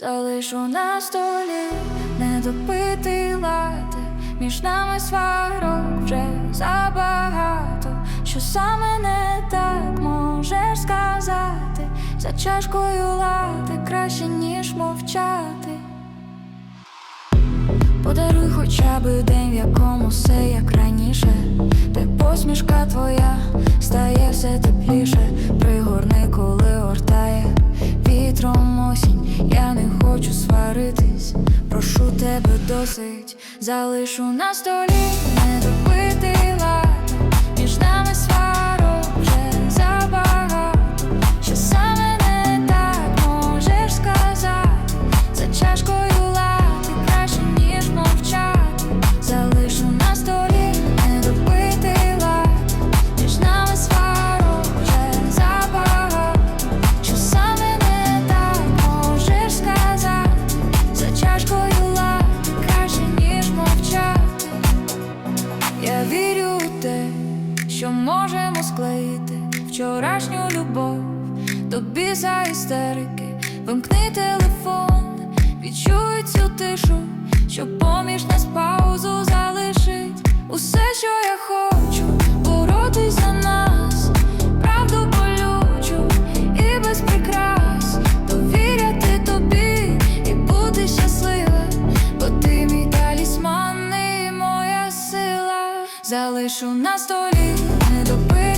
Залишу на столі недопитий лати, між нами сварок вже забагато. Що саме не так можеш сказати, за чашкою лати краще, ніж мовчати. Подаруй хоча б день, в якому все як раніше, де посмішка твоя стає все тепліше, тебе досить, залишу на столі недопитий лати, можемо склеїти вчорашню любов, тобі за істерики, вимкни телефон, відчуй цю тишу, що поміж нас паузу залишить. Усе, що я хочу, залишу на столі недопи.